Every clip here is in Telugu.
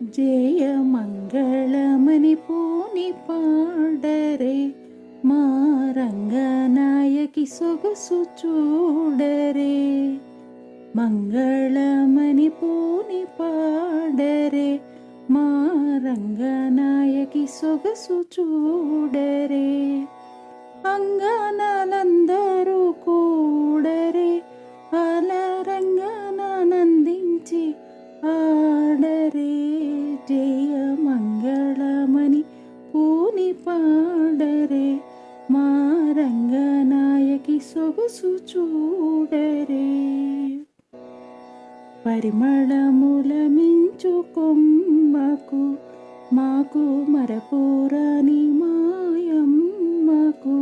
జయ మంగళమని పూని పాడరే మా రంగనాయకి సొగసు చూడరే మంగళమని పూని పాడరే మా రంగనాయకి సొగసు సొగసు చూడరే పరిమళముల మించు కొమ్మకు మాకు మరపురాని మాయమ్మకు.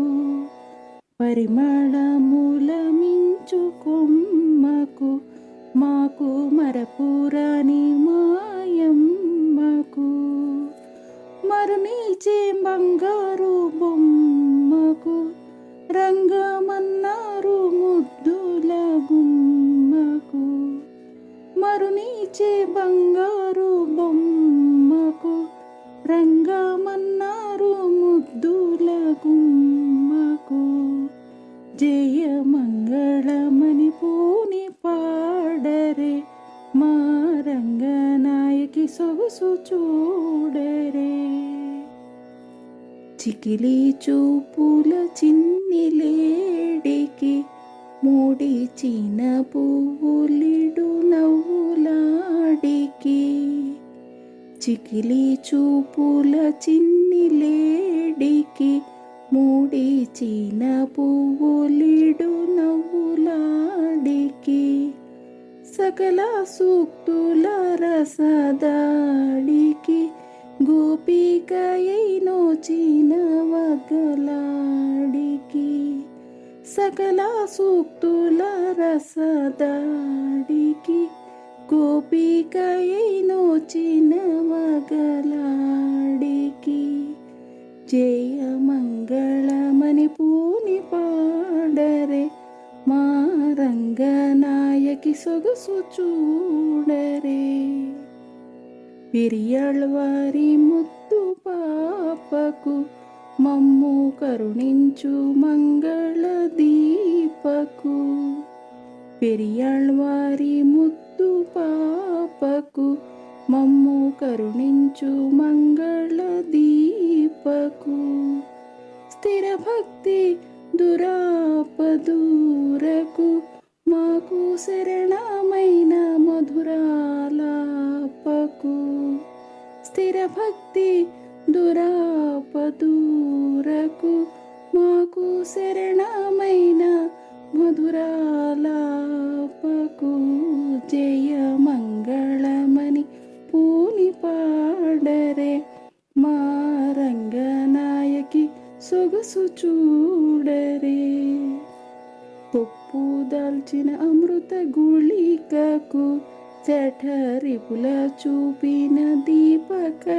పరిమళముల మించు కొమ్మకు మాకు మరపురాని మాయమ్మకు. మరునీచే బంగారు బొమ్మకు మా రంగనాయకి సొగసు చూడరే. చికిలి చూపుల చిన్ని లేడికి మూడి చీన పువ్వులిడు నవ్వులాడికి చికిలి చూపుల చిన్ని లేడికి మూడి పువ్వులి సకల సూక్తుల రసదాడికి గోపికయైనో చీన వగలాడికి సకల సూక్తుల రసదాడికి గోపికయైనో చీన వగలాడికి జై రంగనాయకి సొగసు చూడరే పిరియಳ್వారి ముత్తు పాపకు మమ్ము కరుణించు మంగళ దీపకు పెరియాళ్వారి ముత్తు పాపకు మమ్ము కరుణించు మంగళ దీపకు స్థిర భక్తి దురాపదూరకు మాకు శరణమైన మధురాలాపకు. స్థిర భక్తి దురాపదూరకు మాకు శరణమైన మధురాలాపకు. జయ మంగళమని పూని పాడరే మా రంగనాయకి సొగసు చూడరే. దాల్చిన అమృత గుళికకు చఠరిపుల చూపిన దీపకళికకు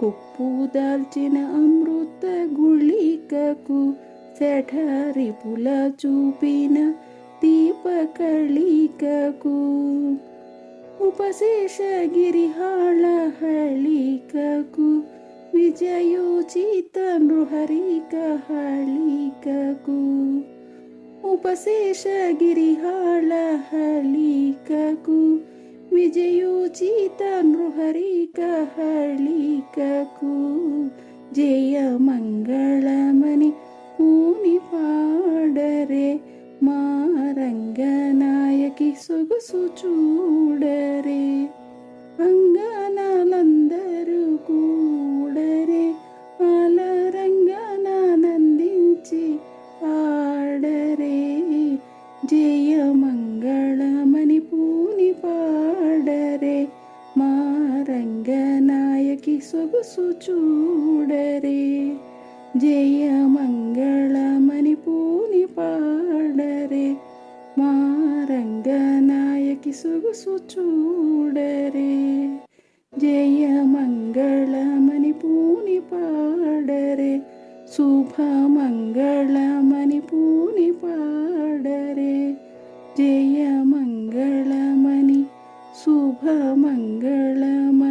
కుప్పు దాల్చిన అమృత గుళికకు చఠరిపుల చూపిన దీపకళికకు కళికకు ఉపశేష హళికకు విజయోచిత నృహరిక హళికకు ఉపశేష గిరిహాళ హళికకు విజయోచిత నృహరిక హళికకు జయ పూని పాడరే మా రంగనాయకి సొగసు చూడరే జయ మంగళమని పూని పాడరే మా రంగనాయకి సొగసు చూడరే జయ మంగళమని పూని ശുഭമംഗളമ